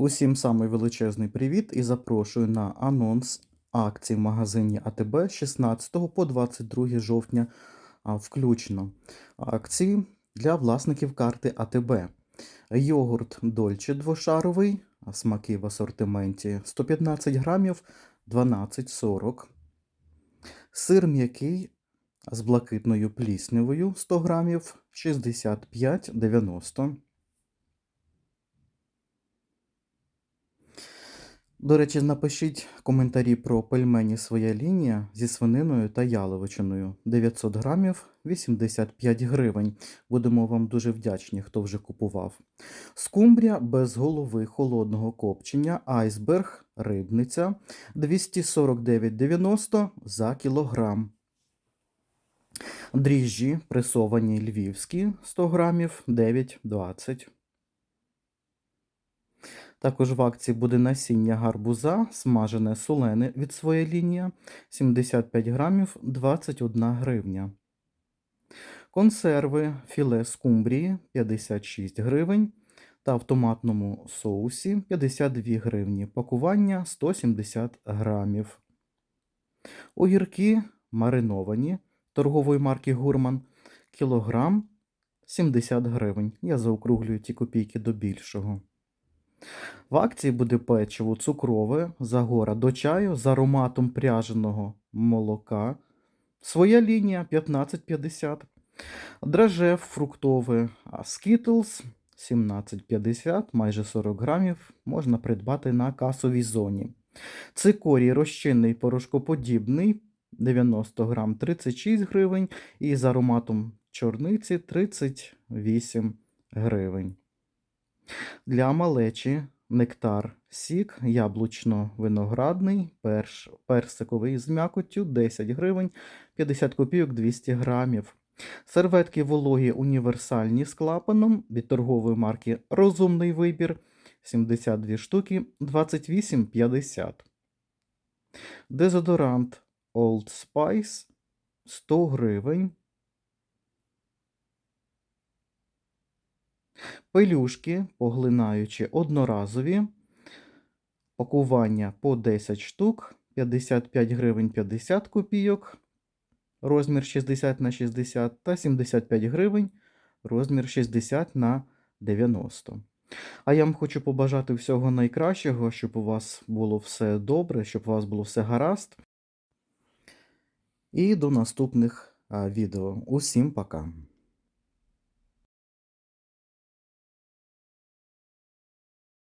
Усім самий величезний привіт і запрошую на анонс акцій в магазині АТБ з 16 по 22 жовтня включно. Акції для власників карти АТБ. Йогурт Дольче двошаровий, смаки в асортименті 115 грамів 12,40. Сир м'який з блакитною пліснявою 100 грамів 65,90. До речі, напишіть коментарі про пельмені своя лінія зі свининою та яловичиною. 900 грамів 85 гривень. Будемо вам дуже вдячні, хто вже купував. Скумбрія без голови холодного копчення, айсберг, рибниця 249,90 за кілограм. Дріжджі пресовані львівські 100 грамів 9,20. Також в акції буде насіння гарбуза, смажене солене від своєї лінії 75 грамів 21 гривня. Консерви філе скумбрії 56 гривень та в томатному соусі 52 гривні. Пакування 170 грамів. Огірки мариновані торгової марки Гурман кілограм 70 гривень. Я заокруглюю ті копійки до більшого. В акції буде печиво цукрове, загора до чаю з ароматом пряженого молока. Своя лінія 15,50. Драже фруктове Skittles 17,50, майже 40 грамів. Можна придбати на касовій зоні. Цикорій розчинний порошкоподібний 90 грам 36 гривень. І з ароматом чорниці 38 гривень. Для малечі нектар сік, яблучно-виноградний, перш, персиковий з м'якоттю 10 гривень, 50 копійок 200 грамів. Серветки вологі універсальні з клапаном від торгової марки Розумний вибір 72 штуки 28,50. Дезодорант Old Spice 100 гривень. Пелюшки, поглинаючи одноразові, пакування по 10 штук, 55 гривень 50 копійок, розмір 60 на 60 та 75 гривень, розмір 60 на 90. А я вам хочу побажати всього найкращого, щоб у вас було все добре, щоб у вас було все гаразд. І до наступних відео. Усім пока!